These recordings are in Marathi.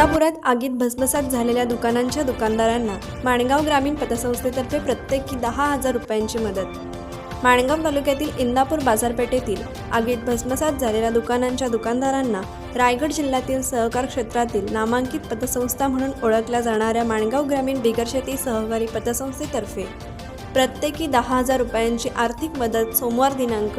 कोल्हापुरात आगीत भस्मसात झालेल्या दुकानांच्या दुकानदारांना माणगाव ग्रामीण पतसंस्थेतर्फे प्रत्येकी दहा हजार रुपयांची मदत. माणगाव तालुक्यातील इंदापूर बाजारपेठेतील आगीत भस्मसात झालेल्या दुकानांच्या दुकानदारांना रायगड जिल्ह्यातील सहकार क्षेत्रातील नामांकित पतसंस्था म्हणून ओळखल्या जाणाऱ्या माणगाव ग्रामीण बिगरशेती सहकारी पतसंस्थेतर्फे प्रत्येकी दहा हजार रुपयांची आर्थिक मदत सोमवार दिनांक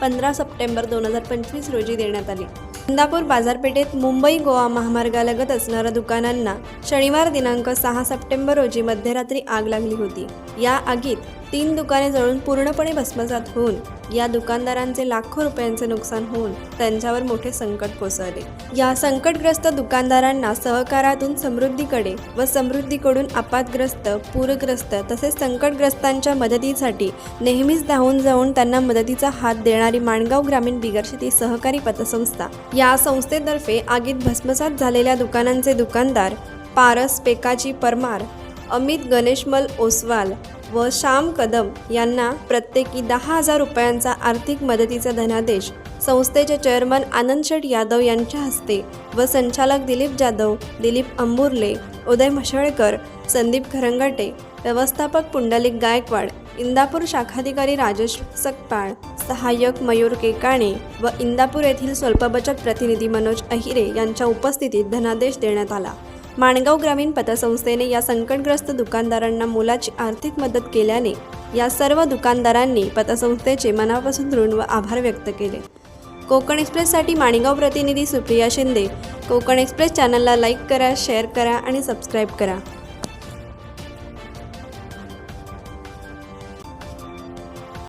पंधरा सप्टेंबर दोन हजार पंचवीस रोजी देण्यात आली. इंदापूर बाजारपेठेत मुंबई गोवा महामार्गालगत असणाऱ्या दुकानांना शनिवार दिनांक सहा सप्टेंबर रोजी मध्यरात्री आग लागली होती. या आगीत तीन दुकाने जळून पूर्णपणे भस्मसात होऊन या दुकानदारांचे लाखो रुपयांचे नुकसान होऊन त्यांच्यावर मोठे संकट कोसळले. या संकटग्रस्त दुकानदारांना सहकारातून समृद्धीकडे व समृद्धीकडून आपातग्रस्त पूरग्रस्त तसेच संकटग्रस्तांच्या मदतीसाठी नेहमीच धावून जाऊन त्यांना मदतीचा हात देणारी माणगाव ग्रामीण बिगरशेती सहकारी पतसंस्था या संस्थेतर्फे आगीत भस्मसात झालेल्या दुकानांचे दुकानदार पारस पेकाजी परमार अमित गणेशमल ओसवाल व श्याम कदम यांना प्रत्येकी दहा हजार रुपयांचा आर्थिक मदतीचा धनादेश संस्थेचे चेअरमन आनंद शेठ यादव यांच्या हस्ते व संचालक दिलीप जाधव दिलीप अंबुर्ले उदय म्हशळकर संदीप खरंगटे व्यवस्थापक पुंडलिक गायकवाड इंदापूर शाखाधिकारी राजेश सकपाळ सहाय्यक मयूर केकाणे व इंदापूर येथील स्वल्पबचत प्रतिनिधी मनोज अहिरे यांच्या उपस्थितीत धनादेश देण्यात आला. माणगाव ग्रामीण पतसंस्थेने या संकटग्रस्त दुकानदारांना मोलाची आर्थिक मदत केल्याने या सर्व दुकानदारांनी पतसंस्थेचे मनापासून ऋण व आभार व्यक्त केले. कोकण एक्सप्रेससाठी माणगाव प्रतिनिधी सुप्रिया शिंदे कोकण एक्सप्रेस चॅनलला लाईक करा शेअर करा आणि सबस्क्राईब करा.